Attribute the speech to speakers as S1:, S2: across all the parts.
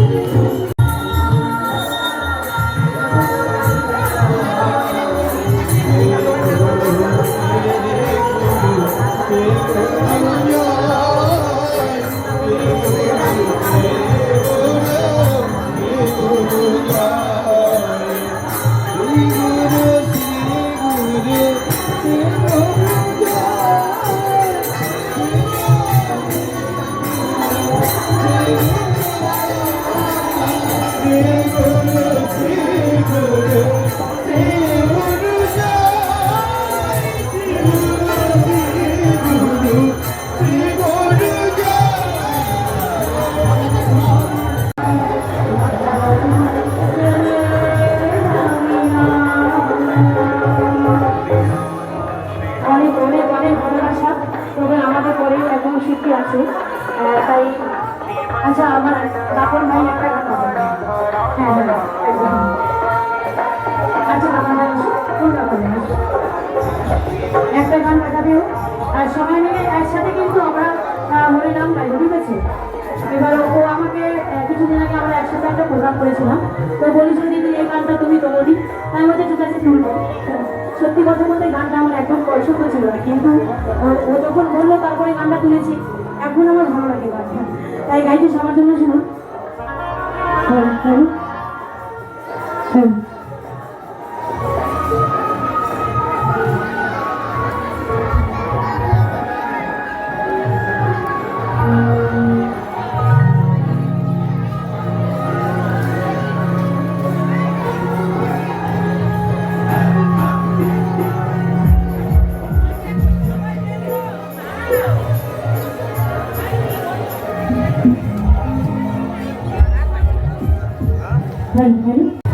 S1: Thank you. এখন আছে। তাই আচ্ছা আমার বাপন ভাই একটা গান হ্যাঁ হ্যাঁ আচ্ছা বাপন ভাই একটা গান ও। আর সবাই মিলে একসাথে কিন্তু আমরা হরিনাম গাইব, ঠিক আছে? এবার ও আমাকে কিছুদিন আগে আমরা একসাথে একটা প্রোগ্রাম করেছিলাম। তো বলেছিল দিদি এই গানটা তুমি তোলো দি তাই আমাদের ঠিক আছে তুলবো সত্যি কথা বলতে, গানটা আমার একদম পছন্দ ছিল না, কিন্তু ও- যখন বলল, তারপরে গানটা তুলেছি। এখন আমার ভালো লাগে তাই গাইতে সবার জন্য শুনুন। হ্যাঁ হ্যাঁ। হ্যাঁ। হ্যাঁ হ্যাঁ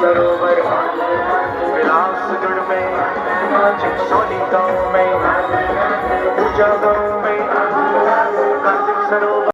S2: सरोवर विलासगढ़ में सोनी गांव में पूजा गांव